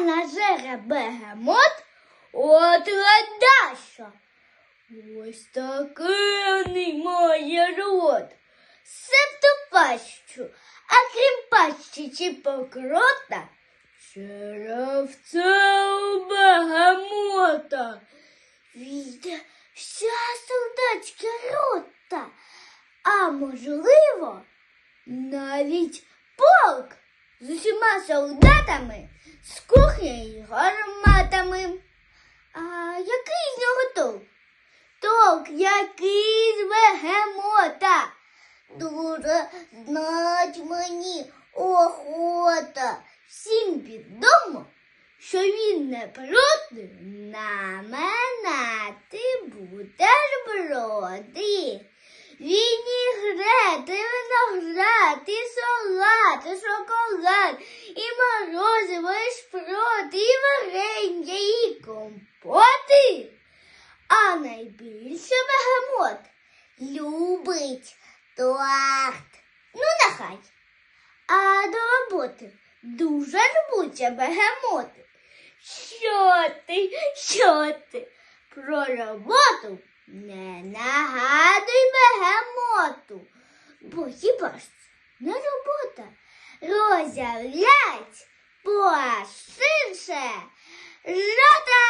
нажере бегемот, от ладаша. Ось такий має рот. Себто пащу, а крім пащі чи покрота, черевце у бегемота. Війде вся солдатська рота, а можливо, навіть полк з усіма солдатами, з кухнею гарматами. А який з нього толк? Толк, який з бегемота? Дуже знать мені охота. Всім відомо, що він не проти наминати бутерброди. Він і і шоколад, і морозиво, і шпроти, і варення, і компоти. А найбільше бегемот любить торт. Ну, нехай. А до роботи дуже рвуться бегемоти. Що ти, що ти? Про роботу не нагадуй бегемоту, бо хіба ж не робота? Розявлять поширше жата!